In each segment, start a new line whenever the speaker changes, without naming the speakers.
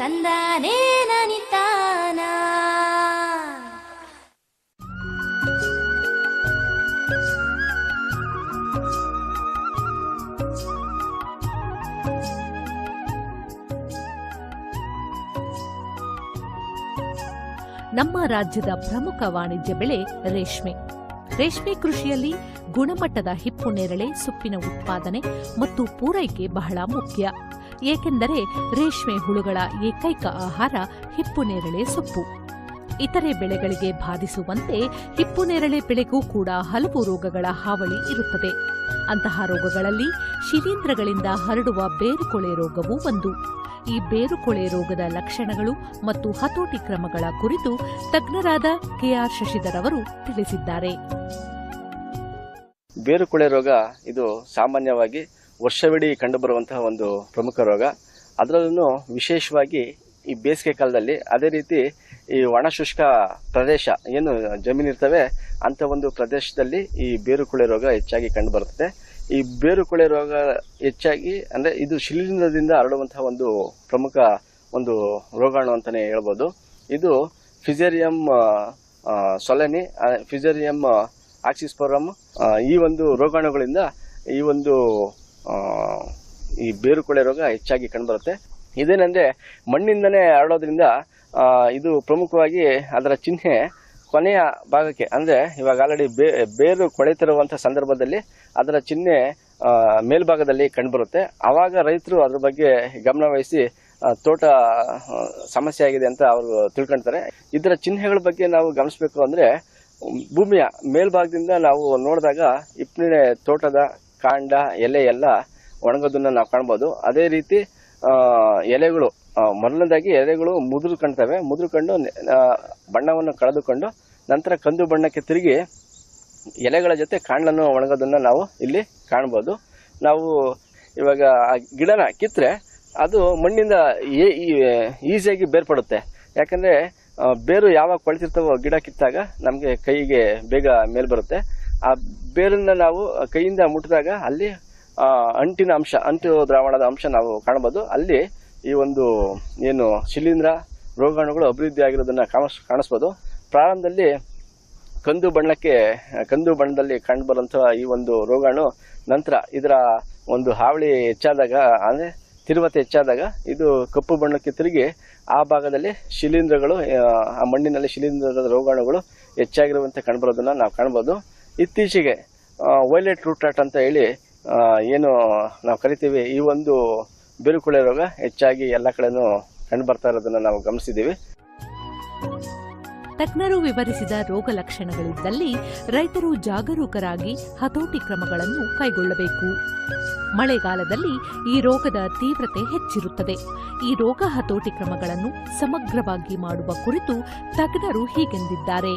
ನಮ್ಮ ರಾಜ್ಯದ ಪ್ರಮುಖ ವಾಣಿಜ್ಯ ಬೆಳೆ ರೇಷ್ಮೆ. ರೇಷ್ಮೆ ಕೃಷಿಯಲ್ಲಿ ಗುಣಮಟ್ಟದ ಹಿಪ್ಪು ನೇರಳೆ ಸೊಪ್ಪಿನ ಉತ್ಪಾದನೆ ಮತ್ತು ಪೂರೈಕೆ ಬಹಳ ಮುಖ್ಯ. ಏಕೆಂದರೆ ರೇಷ್ಮೆ ಹುಳುಗಳ ಏಕೈಕ ಆಹಾರ ಹಿಪ್ಪುನೇರಳೆ ಸೊಪ್ಪು. ಇತರೆ ಬೆಳೆಗಳಿಗೆ ಬಾಧಿಸುವಂತೆ ಹಿಪ್ಪುನೇರಳೆ ಬೆಳೆಗೂ ಕೂಡ ಹಲವು ರೋಗಗಳ ಹಾವಳಿ ಇರುತ್ತದೆ. ಅಂತಹ ರೋಗಗಳಲ್ಲಿ ಶಿಲೀಂಧ್ರಗಳಿಂದ ಹರಡುವ ಬೇರುಕೊಳೆ ರೋಗವೂ ಒಂದು. ಈ ಬೇರುಕೊಳೆ ರೋಗದ ಲಕ್ಷಣಗಳು ಮತ್ತು ಹತೋಟಿ ಕ್ರಮಗಳ ಕುರಿತು ತಜ್ಞರಾದ ಕೆಆರ್ ಶಶಿಧರ್ ಅವರು ತಿಳಿಸಿದ್ದಾರೆ.
ಬೇರುಕೊಳೆ ರೋಗ ಇದು ಸಾಮಾನ್ಯವಾಗಿ ವರ್ಷವಿಡೀ ಕಂಡುಬರುವಂತಹ ಒಂದು ಪ್ರಮುಖ ರೋಗ. ಅದರಲ್ಲೂ ವಿಶೇಷವಾಗಿ ಈ ಬೇಸಿಗೆ ಕಾಲದಲ್ಲಿ ಅದೇ ರೀತಿ ಈ ಒಣ ಶುಷ್ಕ ಪ್ರದೇಶ ಏನು ಜಮೀನಿರ್ತವೆ ಅಂಥ ಒಂದು ಪ್ರದೇಶದಲ್ಲಿ ಈ ಬೇರುಕೊಳೆ ರೋಗ ಹೆಚ್ಚಾಗಿ ಕಂಡುಬರುತ್ತದೆ. ಈ ಬೇರುಕೊಳೆ ರೋಗ ಹೆಚ್ಚಾಗಿ ಅಂದರೆ ಇದು ಶಿಲೀಂಧ್ರದಿಂದ ಹರಡುವಂತಹ ಒಂದು ಪ್ರಮುಖ ಒಂದು ರೋಗಾಣು ಅಂತಲೇ ಹೇಳ್ಬೋದು. ಇದು ಫಿಜೇರಿಯಂ ಸೊಲೆನಿ ಫಿಜೇರಿಯಂ ಆಕ್ಸಿಸ್ಪೋರಮ್ ಈ ಒಂದು ರೋಗಾಣುಗಳಿಂದ ಈ ಒಂದು ಈ ಬೇರು ಕೊಳೆ ರೋಗ ಹೆಚ್ಚಾಗಿ ಕಂಡುಬರುತ್ತೆ. ಇದೇನೆಂದರೆ ಮಣ್ಣಿಂದನೇ ಹರಡೋದ್ರಿಂದ ಇದು ಪ್ರಮುಖವಾಗಿ ಅದರ ಚಿಹ್ನೆ ಕೊನೆಯ ಭಾಗಕ್ಕೆ, ಅಂದರೆ ಇವಾಗ ಆಲ್ರೆಡಿ ಬೇರು ಕೊಳೆತಿರುವಂಥ ಸಂದರ್ಭದಲ್ಲಿ ಅದರ ಚಿಹ್ನೆ ಮೇಲ್ಭಾಗದಲ್ಲಿ ಕಂಡುಬರುತ್ತೆ. ಆವಾಗ ರೈತರು ಅದ್ರ ಬಗ್ಗೆ ಗಮನ ವಹಿಸಿ ತೋಟ ಸಮಸ್ಯೆ ಆಗಿದೆ ಅಂತ ಅವರು ತಿಳ್ಕೊಳ್ತಾರೆ ಇದರ ಚಿಹ್ನೆಗಳ ಬಗ್ಗೆ ನಾವು ಗಮನಿಸಬೇಕು ಅಂದರೆ ಭೂಮಿಯ ಮೇಲ್ಭಾಗದಿಂದ ನಾವು ನೋಡಿದಾಗ ಇಪ್ಪಿನ ತೋಟದ ಕಾಂಡ, ಎಲೆ ಎಲ್ಲ ಒಣಗೋದನ್ನ ನಾವು ಕಾಣ್ಬೋದು. ಅದೇ ರೀತಿ ಎಲೆಗಳು ಮೊದಲನೇದಾಗಿ ಎಲೆಗಳು ಮುದುರು ಕಾಣ್ತವೆ. ಬಣ್ಣವನ್ನು ಕಳೆದುಕೊಂಡು ನಂತರ ಕಂದು ಬಣ್ಣಕ್ಕೆ ತಿರುಗಿ ಎಲೆಗಳ ಜೊತೆ ಕಾಂಡನ್ನು ಒಣಗೋದನ್ನ ನಾವು ಇಲ್ಲಿ ಕಾಣ್ಬೋದು. ನಾವು ಇವಾಗ ಆ ಗಿಡನ ಕಿತ್ತರೆ, ಅದು ಮಣ್ಣಿಂದ ಈಸಿಯಾಗಿ ಬೇರ್ಪಡುತ್ತೆ. ಯಾಕಂದರೆ ಬೇರು ಯಾವಾಗ ಕೊಳ್ತಿರ್ತಾವೋ ಗಿಡ ಕಿತ್ತಾಗ ನಮಗೆ ಕೈಗೆ ಬೇಗ ಮೇಲ್ ಬರುತ್ತೆ ಆ ಬೇರನ್ನ ನಾವು ಕೈಯಿಂದ ಮುಟ್ಟಿದಾಗ ಅಲ್ಲಿ ಅಂಟಿನ ಅಂಶ ಅಂಟು ದ್ರಾವಣದ ಅಂಶ ನಾವು ಕಾಣಬಹುದು. ಅಲ್ಲಿ ಈ ಒಂದು ಏನು ಶಿಲೀಂಧ್ರ ರೋಗಾಣುಗಳು ಅಭಿವೃದ್ಧಿ ಆಗಿರೋದನ್ನ ಕಾಣಿಸ್ ಕಾಣಿಸ್ಬೋದು. ಪ್ರಾರಂಭದಲ್ಲಿ ಕಂದು ಬಣ್ಣಕ್ಕೆ ಕಂದು ಬಣ್ಣದಲ್ಲಿ ಕಂಡುಬರುವಂತಹ ಈ ಒಂದು ರೋಗಾಣು ನಂತರ ಇದರ ಒಂದು ಹಾವಳಿ ಹೆಚ್ಚಾದಾಗ ಅಂದರೆ ತಿರುವತೆ ಹೆಚ್ಚಾದಾಗ ಇದು ಕಪ್ಪು ಬಣ್ಣಕ್ಕೆ ತಿರುಗಿ ಆ ಭಾಗದಲ್ಲಿ ಶಿಲೀಂಧ್ರಗಳು ಆ, ಆ ಮಣ್ಣಿನಲ್ಲಿ ಶಿಲೀಂಧ್ರದ ರೋಗಾಣುಗಳು ಹೆಚ್ಚಾಗಿರುವಂತೆ ಕಂಡುಬರೋದನ್ನ ನಾವು ಕಾಣ್ಬೋದು ಇತ್ತೀಚೆಗೆ ವೈಲೆಟ್ ರೂಟಾಟ್ ಅಂತ ಹೇಳಿ ಏನು ನಾವು ಕರಿತೀವಿ, ಈ ಒಂದು ಬಿರುಕುಳೆ ರೋಗ ಹೆಚ್ಚಾಗಿ ಎಲ್ಲ ಕಡೆನೂ ಕಂಡು ಬರ್ತಾ ಇರೋದನ್ನು ನಾವು ಗಮನಿಸಿದ್ದೀವಿ.
ತಜ್ಞರು ವಿವರಿಸಿದ ರೋಗ ಲಕ್ಷಣಗಳಿದ್ದಲ್ಲಿ ರೈತರು ಜಾಗರೂಕರಾಗಿ ಹತೋಟಿ ಕ್ರಮಗಳನ್ನು ಕೈಗೊಳ್ಳಬೇಕು. ಮಳೆಗಾಲದಲ್ಲಿ ಈ ರೋಗದ ತೀವ್ರತೆ ಹೆಚ್ಚಿರುತ್ತದೆ. ಈ ರೋಗ ಹತೋಟಿ ಕ್ರಮಗಳನ್ನು ಸಮಗ್ರವಾಗಿ ಮಾಡುವ ಕುರಿತು ತಜ್ಞರು ಹೀಗೆಂದಿದ್ದಾರೆ.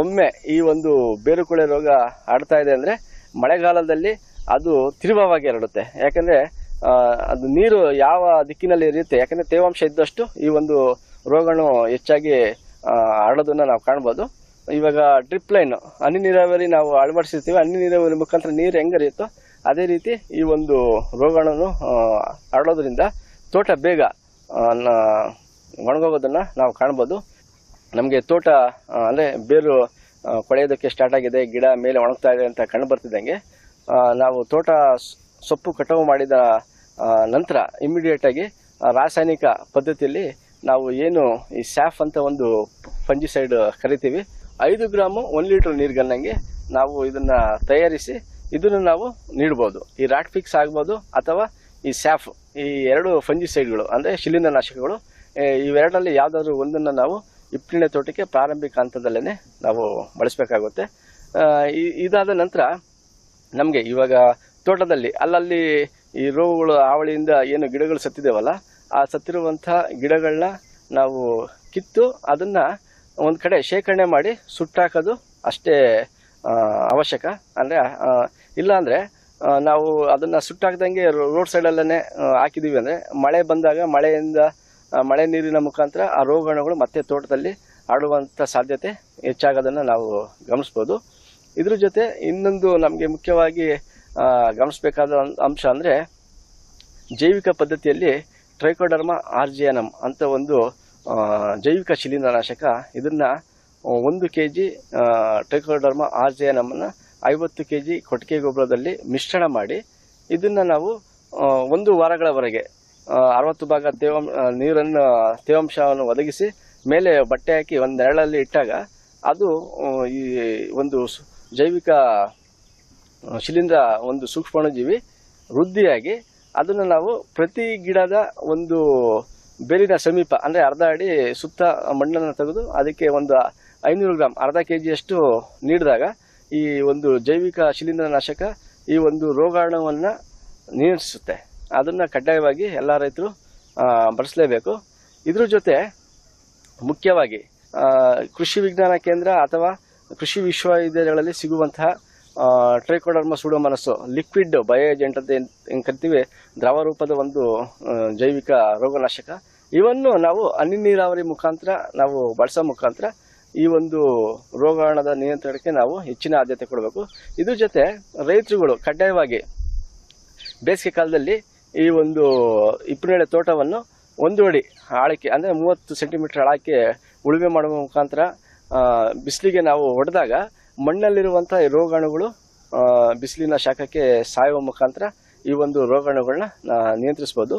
ಒಮ್ಮೆ ಈ ಒಂದು ಬೇರುಕೊಳೆ ರೋಗ ಆಡ್ತಾ ಇದೆ ಅಂದರೆ ಮಳೆಗಾಲದಲ್ಲಿ ಅದು ತೀವ್ರವಾಗಿ ಹರಡುತ್ತೆ. ಯಾಕಂದರೆ ಅದು ನೀರು ಯಾವ ದಿಕ್ಕಿನಲ್ಲಿ ಇರುತ್ತೆ, ಯಾಕಂದರೆ ತೇವಾಂಶ ಇದ್ದಷ್ಟು ಈ ಒಂದು ರೋಗನು ಹೆಚ್ಚಾಗಿ ಹರಡೋದನ್ನು ನಾವು ಕಾಣ್ಬೋದು. ಇವಾಗ ಡ್ರಿಪ್ ಲೈನ್, ಹನಿ ನೀರಾವರಿ ನಾವು ಅಳವಡಿಸಿರ್ತೀವಿ, ಹನಿ ನೀರಾವರಿ ಮುಖಾಂತರ ನೀರು ಹೆಂಗೆ ಹರಿಯುತ್ತೋ ಅದೇ ರೀತಿ ಈ ಒಂದು ರೋಗಣನು ಹರಡೋದ್ರಿಂದ ತೋಟ ಬೇಗ ಒಣಗೋಗೋದನ್ನ ನಾವು ಕಾಣ್ಬೋದು. ನಮಗೆ ತೋಟ ಅಂದರೆ ಬೇರು ಕೊಳೆಯೋದಕ್ಕೆ ಸ್ಟಾರ್ಟ್ ಆಗಿದೆ, ಗಿಡ ಮೇಲೆ ಒಣಗ್ತಾ ಇದೆ ಅಂತ ಕಂಡು ಬರ್ತಿದ್ದಂಗೆ ನಾವು ತೋಟ ಸೊಪ್ಪು ಕಟಾವು ಮಾಡಿದ ನಂತರ ಇಮ್ಮಿಡಿಯೇಟಾಗಿ ರಾಸಾಯನಿಕ ಪದ್ಧತಿಯಲ್ಲಿ ನಾವು ಏನು ಈ ಸ್ಯಾಫ್ ಅಂತ ಒಂದು ಫಂಜಿಸೈಡ್ ಕರಿತೀವಿ, ಐದು ಗ್ರಾಮು ಒಂದು ಲೀಟ್ರ್ ನೀರಿಗನ್ನಂಗೆ ನಾವು ಇದನ್ನು ತಯಾರಿಸಿ ಇದನ್ನು ನಾವು ನೀಡ್ಬೋದು. ಈ ರಾಟ್ ಫಿಕ್ಸ್ ಆಗ್ಬೋದು ಅಥವಾ ಈ ಸ್ಯಾಫ್, ಈ ಎರಡು ಫಂಜಿಸೈಡ್ಗಳು ಅಂದರೆ ಶಿಲೀಂಧ್ರನಾಶಕಗಳು ಇವೆರಡರಲ್ಲಿ ಯಾವುದಾದ್ರೂ ಒಂದನ್ನು ನಾವು ಇಪ್ಪನೇ ತೋಟಕ್ಕೆ ಪ್ರಾರಂಭಿಕ ಹಂತದಲ್ಲೇ ನಾವು ಬಳಸಬೇಕಾಗುತ್ತೆ. ಇದಾದ ನಂತರ ನಮಗೆ ಇವಾಗ ತೋಟದಲ್ಲಿ ಅಲ್ಲಲ್ಲಿ ಈ ರೋಗಗಳು ಹಾವಳಿಯಿಂದ ಏನು ಗಿಡಗಳು ಸತ್ತಿದ್ದೇವಲ್ಲ ಆ ಸತ್ತಿರುವಂಥ ಗಿಡಗಳನ್ನ ನಾವು ಕಿತ್ತು ಅದನ್ನು ಒಂದು ಕಡೆ ಶೇಖರಣೆ ಮಾಡಿ ಸುಟ್ಟಾಕೋದು ಅಷ್ಟೇ ಅವಶ್ಯಕ. ಅಂದರೆ ಇಲ್ಲಾಂದರೆ ನಾವು ಅದನ್ನು ಸುಟ್ಟಾಕ್ದಂಗೆ ರೋಡ್ ಸೈಡಲ್ಲೇ ಹಾಕಿದ್ದೀವಿ ಅಂದರೆ ಮಳೆ ಬಂದಾಗ ಮಳೆಯಿಂದ ಮಳೆ ನೀರಿನ ಮುಖಾಂತರ ಆ ರೋಗಾಣುಗಳು ಮತ್ತೆ ತೋಟದಲ್ಲಿ ಆಡುವಂಥ ಸಾಧ್ಯತೆ ಹೆಚ್ಚಾಗೋದನ್ನು ನಾವು ಗಮನಿಸ್ಬೋದು. ಇದ್ರ ಜೊತೆ ಇನ್ನೊಂದು ನಮಗೆ ಮುಖ್ಯವಾಗಿ ಗಮನಿಸಬೇಕಾದ ಅಂಶ ಅಂದರೆ ಜೈವಿಕ ಪದ್ಧತಿಯಲ್ಲಿ ಟ್ರೈಕೋಡರ್ಮ ಆರ್ಜಿಯನಮ್ ಅಂತ ಒಂದು ಜೈವಿಕ ಶಿಲೀಂಧ್ರನಾಶಕ ಇದನ್ನು ಒಂದು ಕೆ ಜಿ ಟ್ರೈಕೋಡರ್ಮ ಆರ್ಜಿಯನಮನ್ನು ಐವತ್ತು ಕೆ ಜಿ ಕೊಟ್ಟಿಗೆ ಗೊಬ್ಬರದಲ್ಲಿ ಮಿಶ್ರಣ ಮಾಡಿ ಇದನ್ನು ನಾವು ಒಂದು ವಾರಗಳವರೆಗೆ ಅರವತ್ತು ಭಾಗ ತೇವಾಂಶ ನೀರನ್ನು ತೇವಾಂಶವನ್ನು ಒದಗಿಸಿ ಮೇಲೆ ಬಟ್ಟೆ ಹಾಕಿ ಒಂದು ನೆರಳಲ್ಲಿ ಇಟ್ಟಾಗ ಅದು ಈ ಒಂದು ಜೈವಿಕ ಶಿಲೀಂಧ್ರ ಒಂದು ಸೂಕ್ಷ್ಮಾಣುಜೀವಿ ವೃದ್ಧಿಯಾಗಿ ಅದನ್ನು ನಾವು ಪ್ರತಿ ಗಿಡದ ಒಂದು ಬೇರಿನ ಸಮೀಪ, ಅಂದರೆ ಅರ್ಧ ಅಡಿ ಸುತ್ತ ಮಣ್ಣನ್ನು ತೆಗೆದು ಅದಕ್ಕೆ ಒಂದು ಐನೂರು ಗ್ರಾಮ್ ಅರ್ಧ ಕೆ ಜಿಯಷ್ಟು ನೀಡಿದಾಗ ಈ ಒಂದು ಜೈವಿಕ ಶಿಲೀಂಧ್ರನಾಶಕ ಈ ಒಂದು ರೋಗಾಣುವನ್ನು ನಿಯಂತ್ರಿಸುತ್ತೆ. ಅದನ್ನು ಕಡ್ಡಾಯವಾಗಿ ಎಲ್ಲ ರೈತರು ಬಳಸಲೇಬೇಕು ಇದ್ರ ಜೊತೆ ಮುಖ್ಯವಾಗಿ ಕೃಷಿ ವಿಜ್ಞಾನ ಕೇಂದ್ರ ಅಥವಾ ಕೃಷಿ ವಿಶ್ವವಿದ್ಯಾಲಯಗಳಲ್ಲಿ ಸಿಗುವಂತಹ trichoderma pseudomonas liquid bio agent ಅಂತ ಏನು ಕರಿತೀವಿ, ದ್ರವ ರೂಪದ ಒಂದು ಜೈವಿಕ ರೋಗನಾಶಕ. ಇವನ್ನು ನಾವು ಹನಿ ನೀರಾವರಿ ಮುಖಾಂತರ ನಾವು ಬಳಸೋ ಮುಖಾಂತರ ಈ ಒಂದು ರೋಗಾಣದ ನಿಯಂತ್ರಣಕ್ಕೆ ನಾವು ಹೆಚ್ಚಿನ ಆದ್ಯತೆ ಕೊಡಬೇಕು. ಇದ್ರ ಜೊತೆ ರೈತರುಗಳು ಕಡ್ಡಾಯವಾಗಿ ಬೇಸಿಗೆ ಕಾಲದಲ್ಲಿ ಈ ಒಂದು ಇಪ್ಪನೇಳೆ ತೋಟವನ್ನು ಒಂದು ಅಡಿ ಆಳಕ್ಕೆ, ಅಂದರೆ ಮೂವತ್ತು ಸೆಂಟಿಮೀಟ್ರ್ ಆಳಕ್ಕೆ ಉಳುಮೆ ಮಾಡುವ ಮುಖಾಂತರ ಬಿಸಿಲಿಗೆ ನಾವು ಹೊಡೆದಾಗ ಮಣ್ಣಲ್ಲಿರುವಂಥ ರೋಗಾಣುಗಳು ಬಿಸಿಲಿನ ಶಾಖಕ್ಕೆ ಸಾಯುವ ಮುಖಾಂತರ ಈ ಒಂದು ರೋಗಾಣುಗಳನ್ನ ನಿಯಂತ್ರಿಸ್ಬೋದು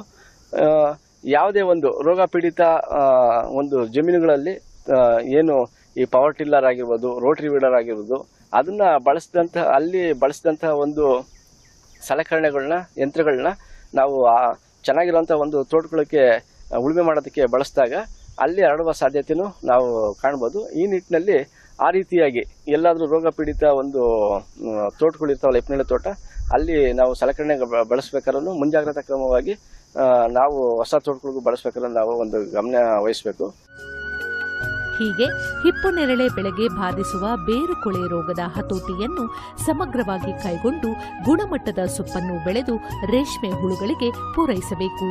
ಯಾವುದೇ ಒಂದು ರೋಗ ಪೀಡಿತ ಒಂದು ಜಮೀನುಗಳಲ್ಲಿ ಏನು ಈ ಪವರ್ ಟಿಲ್ಲರ್ ಆಗಿರ್ಬೋದು ರೋಟ್ರಿ ವೀಡರ್ ಆಗಿರ್ಬೋದು, ಅದನ್ನು ಬಳಸಿದಂಥ ಅಲ್ಲಿ ಬಳಸಿದಂಥ ಒಂದು ಸಲಕರಣೆಗಳನ್ನ ಯಂತ್ರಗಳನ್ನ ನಾವು ಆ ಚೆನ್ನಾಗಿರುವಂಥ ಒಂದು ತೋಟಗಳಿಗೆ ಉಳುಮೆ ಮಾಡೋದಕ್ಕೆ ಬಳಸಿದಾಗ ಅಲ್ಲಿ ಹರಡುವ ಸಾಧ್ಯತೆಯೂ ನಾವು ಕಾಣ್ಬೋದು. ಈ ನಿಟ್ಟಿನಲ್ಲಿ ಆ ರೀತಿಯಾಗಿ ಎಲ್ಲಾದರೂ ರೋಗ ಪೀಡಿತ ಒಂದು ತೋಟಗಳಿರ್ತಾವಲ್ಲ ಎಪ್ನೆಲೆ ತೋಟ, ಅಲ್ಲಿ ನಾವು ಸಲಕರಣೆ ಬಳಸ್ಬೇಕಾದ್ರೂ ಮುಂಜಾಗ್ರತಾ ಕ್ರಮವಾಗಿ ನಾವು ಹೊಸ ತೋಟಗಳಿಗೂ ಬಳಸ್ಬೇಕಾದ್ರೆ ನಾವು ಒಂದು ಗಮನ ವಹಿಸಬೇಕು.
ಹೀಗೆ ಹಿಪ್ಪುನೆರಳೆ ಬೆಳೆಗೆ ಬಾಧಿಸುವ ಬೇರುಕೊಳೆ ರೋಗದ ಹತೋಟಿಯನ್ನು ಸಮಗ್ರವಾಗಿ ಕೈಗೊಂಡು ಗುಣಮಟ್ಟದ ಸೊಪ್ಪನ್ನು ಬೆಳೆದು ರೇಷ್ಮೆ ಹುಳುಗಳಿಗೆ ಪೂರೈಸಬೇಕು.